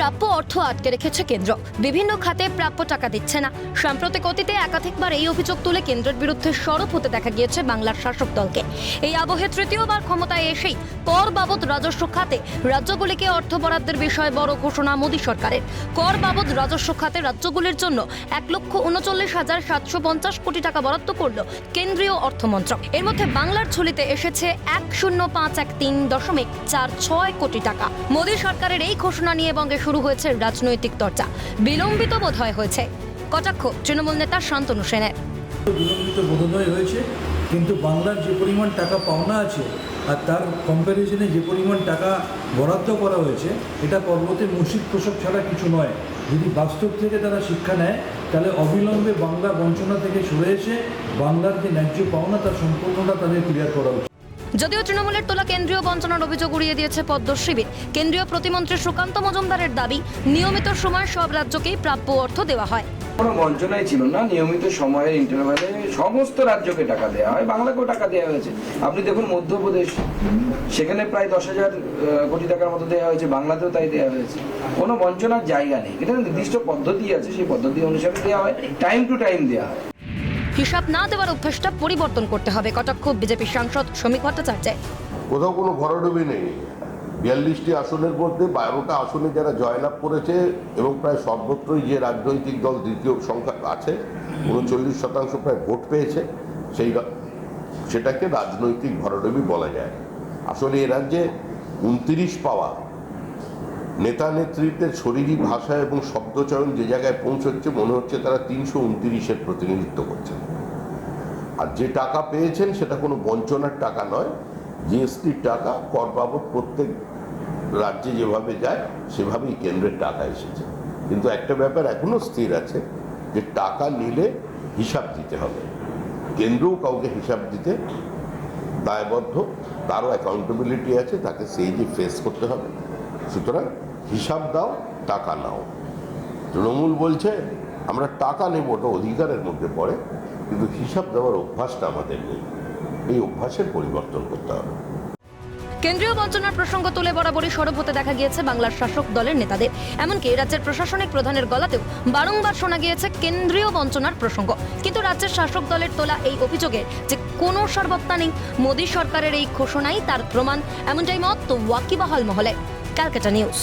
অর্থ আটকে রেখেছে কেন্দ্র। বিভিন্ন খাতে প্রাপ্য টাকা দিচ্ছে না। সাম্প্রতিক অতীতে একাধিকবার এই অভিযোগ তুলে কেন্দ্রের বিরুদ্ধে সরব হতে দেখা গিয়েছে বাংলার শাসক দলকে। এই আবহে তৃতীয়বার ক্ষমতায় এসেই কর বাবদ রাজস্ব খাতে রাজ্যগুলিকে অর্থ বরাদ্দের বিষয়ে বড় ঘোষণা মোদী সরকারের। কর বাবদ রাজস্ব খাতে রাজ্যগুলির জন্য এক লক্ষ উনচল্লিশ হাজার সাতশো পঞ্চাশ কোটি টাকা বরাদ্দ করল কেন্দ্রীয় অর্থমন্ত্রক। এর মধ্যে বাংলার ঝুলিতে এসেছে এক শূন্য পাঁচ এক তিন দশমিক চার ছয় কোটি টাকা। মোদী সরকারের এই ঘোষণা নিয়ে বঙ্গে শুরু হয়েছে রাজনৈতিক চর্চা। বিলম্বিত বোধ হয় হয়েছে। কটাক্ষ, তৃণমূল নেতা শান্তনু সেনের। বিলম্বিত বোধোদয় হয়েছে, কিন্তু বাংলার যে পরিমাণ টাকা পাওনা আছে আর তার কম্প্যারিজনে যে পরিমাণ টাকা বরাদ্দ করা হয়েছে, এটা পর্বতে মুসিদ প্রসব ছাড়া কিছু নয়। যদি বাস্তব থেকে তারা শিক্ষা নেয়, তাহলে অবিলম্বে বাংলা বঞ্চনা থেকে সরে এসে বাংলার যে ন্যায্য পাওনা, তার সম্পূর্ণটা তাদের ক্লিয়ার করা উচিত। যদিও তৃণমূলের তোলা কেন্দ্রীয় বঞ্চনার অভিযোগ উড়িয়ে দিয়েছে পদ্ম শিবির, কেন্দ্রীয় প্রতিমন্ত্রী সুকান্ত মজুমদারের দাবি, নিয়মিত সময় সব রাজ্যকেই প্রাপ্য অর্থ দেওয়া হয়। কোনো বঞ্চনাই ছিল না, নিয়মিত সময়ের ইন্টারভ্যালে সমস্ত রাজ্যকে টাকা দেওয়া হয়, বাংলাকেও টাকা দেওয়া হয়েছে। আপনি দেখুন মধ্যপ্রদেশ, সেখানে প্রায় দশ হাজার কোটি টাকার মতো দেওয়া হয়েছে, বাংলাতেও তাই দেওয়া হয়েছে। কোনো বঞ্চনার জায়গা নেই। এটা নির্দিষ্ট পদ্ধতি আছে, সেই পদ্ধতি অনুসারে দেওয়া হয় টাইম টু টাইম দেওয়া হয়। হিসাব না দেওয়ার অভ্যাসটা পরিবর্তন করতে হবে। কটাক্ষ, বিজেপি সাংসদ শ্রমিক ভট্টাচার্যের কোথাও কোনো ভরাডুবি নেই। বিয়াল্লিশটি আসনের মধ্যে বারোটা আসনে যারা জয়লাভ করেছে এবং প্রায় সর্বত্রই যে রাজনৈতিক দল দ্বিতীয় সংখ্যা আছে, উনচল্লিশ শতাংশ প্রায় ভোট পেয়েছে, সেই সেটাকে রাজনৈতিক ভরাডুবি বলা যায়। আসলে এ রাজ্যে উনত্রিশ পাওয়া নেতা নেতৃত্বের শরীরী ভাষা এবং শব্দচয়ন যে জায়গায় পৌঁছচ্ছে, মনে হচ্ছে তারা তিনশো উনত্রিশের প্রতিনিধিত্ব করছেন। আর যে টাকা পেয়েছেন, সেটা কোনো বঞ্চনার টাকা নয়। জিএসটির টাকা, কর বাবদ প্রত্যেক রাজ্যে যেভাবে যায়, সেভাবেই কেন্দ্রের টাকা এসেছে। কিন্তু একটা ব্যাপার এখনও স্থির আছে, যে টাকা নিলে হিসাব দিতে হবে। কেন্দ্রও কাউকে হিসাব দিতে দায়বদ্ধ, তারও অ্যাকাউন্টেবিলিটি আছে, তাকে সেই যে ফেস করতে হবে। সুতরাং হিসাব দাও, টাকা নাও। তৃণমূল বলছে, আমরা টাকা নেব, ওটা অধিকারের মধ্যে পড়ে, কিন্তু হিসাব দেওয়ার অভ্যাসটা আমাদের নেই। এই অভ্যাসের পরিবর্তন করতে হবে। কেন্দ্রীয় বঞ্চনার প্রসঙ্গ তুলে বরাবরই সরব হতে দেখা গিয়েছে বাংলার শাসক দলের নেতাদের। এমনকি রাজ্যের প্রশাসনিক প্রধানের গলাতেও বারংবার শোনা গিয়েছে কেন্দ্রীয় বঞ্চনার প্রসঙ্গ। কিন্তু রাজ্যের শাসক দলের তোলা এই অভিযোগে যে কোনো সর্বত্তা নেই, মোদী সরকারের এই ঘোষণাই তার প্রমাণ। এমনটাই মত ওয়াকিবহাল মহলে। ক্যালকাটা নিউজ